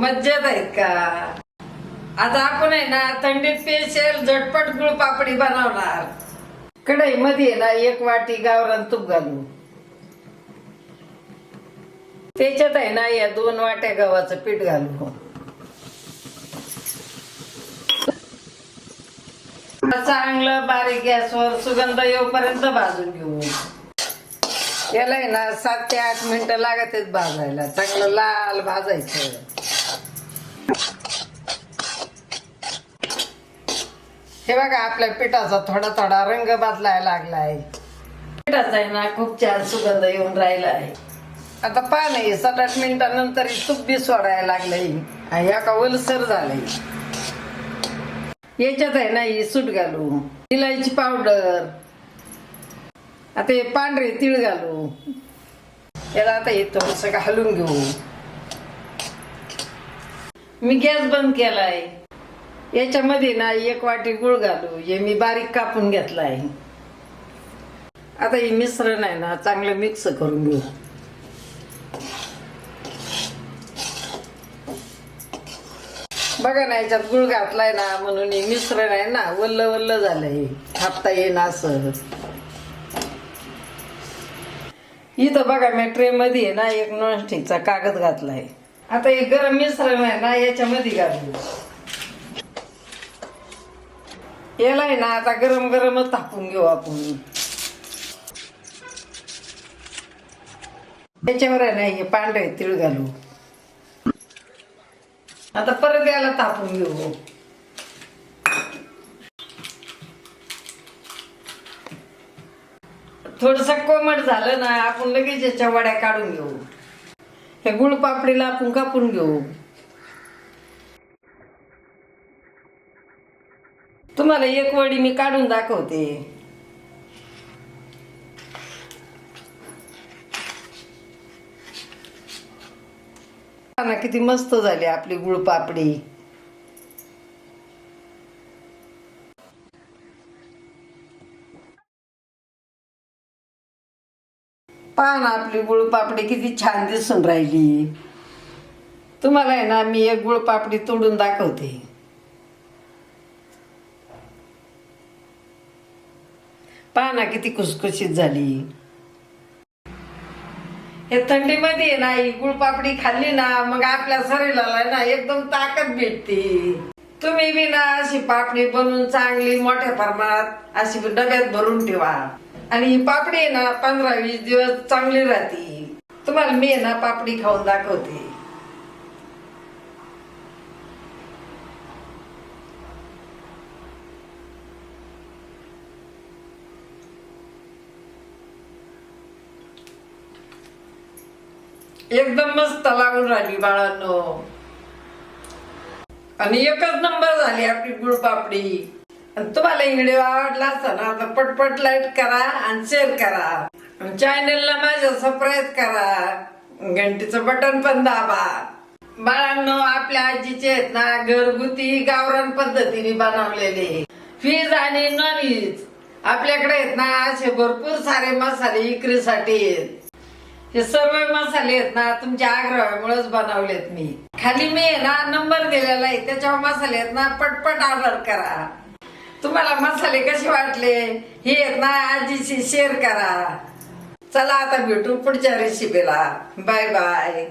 मज्जेत आहेत का? आता आपण आहे ना थंडीत स्पेशल झटपट गुळ पापडी बनवणार. कढई मध्ये ना एक वाटी गावरान तूप घालू त्याच्यात आहे ना या दोन वाट्या गव्हाचं पीठ घालू चांगलं बारीक गॅसवर सुगंध येऊपर्यंत भाजून घेऊ. याला आहे ना सात ते आठ मिनिटं लागत आहेत भाजायला. चांगलं लाल भाजायचं. हे बघा आपल्या पिठाचा थोडा थोडा रंग बदलायला लागलाय. पिठाचा आहे ना खूप छान सुगंध येऊन राहिला आहे. आता पहा नाही सात आठ मिनिटानंतर हे तूप बी सोडायला लागलंय. आणि या का ओलसर झालंय. याच्यात आहे ना ही सूट घालू. इलायची पावडर. आता हे पांढरे तीळ घालू. याला आता हे थोडस घालून घेऊ. मी गॅस बंद केलाय. याच्यामध्ये ना एक वाटी गुळ घालू. हे मी बारीक कापून घेतलाय. आता हे मिश्रण आहे ना चांगलं मिक्स करून घेऊ. बघा ना याच्यात गुळ घातलाय ना म्हणून हे मिश्रण आहे ना वल्ल वल्ल झालंय. थापता येईन असं. इथं बघा मी ट्रे मध्ये ना एक नॉनस्टिकचा कागद घातलाय. आता हे गरम मिश्रण आहे ना याच्यामध्ये घालू याला आहे ना आता गरम गरमच तापून घेऊ आपण. याच्यावर आहे ना हे पांढरे तीळ घालू. आता परत याला तापून घेऊ. थोडस कोमट झालं ना आपण लगेच याच्या वड्या काढून घेऊ. हे गुळ पापडीला आपण कापून घेऊ. तुम्हाला एक वडी मी काढून दाखवते. किती मस्त झाली आपली गुळ पान आपली गुळपापडी किती छान दिसून राहिली. तुम्हाला आहे ना मी एक गुळपापडी तोडून दाखवते. पाना किती खुसखुशीत झाली. हे थंडीमध्ये आहे ना ही गुळपापडी खाल्ली ना मग आपल्या शरीराला ना एकदम ताकद भेटते. तुम्ही बी ना अशी पापडी बनवून चांगली मोठ्या प्रमाणात अशी डब्यात भरून ठेवा. आणि पापडी आहे ना पंधरा वीस दिवस चांगली राहते. तुम्हाला मी आहे ना पापडी खाऊन दाखवते. एकदम मस्त लागून राहिली बाळांनो. आणि एकच नंबर झाली आपली गुळपापडी तुम्हाला व्हिडिओ आवडला असेल ना तर पटपट लाईक करा आणि शेअर करा. आणि चॅनलला माझ्या सबस्क्राईब करा. घंटीचं बटन पण दाबा. बाळांनो आपल्या आजीचे आहेत ना घरगुती गावरान पद्धतीने बनवलेले फीज आणि नॉन व्हेज आपल्याकडे आहेत ना असे भरपूर सारे मसाले विक्रीसाठी आहेत. हे सर्व मसाले आहेत ना तुमच्या आग्रहामुळेच बनवलेत मी. खाली मी ना नंबर दिलेला आहे. त्याच्यावर मसाले आहेत ना पटपट ऑर्डर करा. तुम्हाला मसाले कसे वाटले? हे ना आजीशी शेअर करा. चला आता भेटू पुढच्या रेसिपीला बाय बाय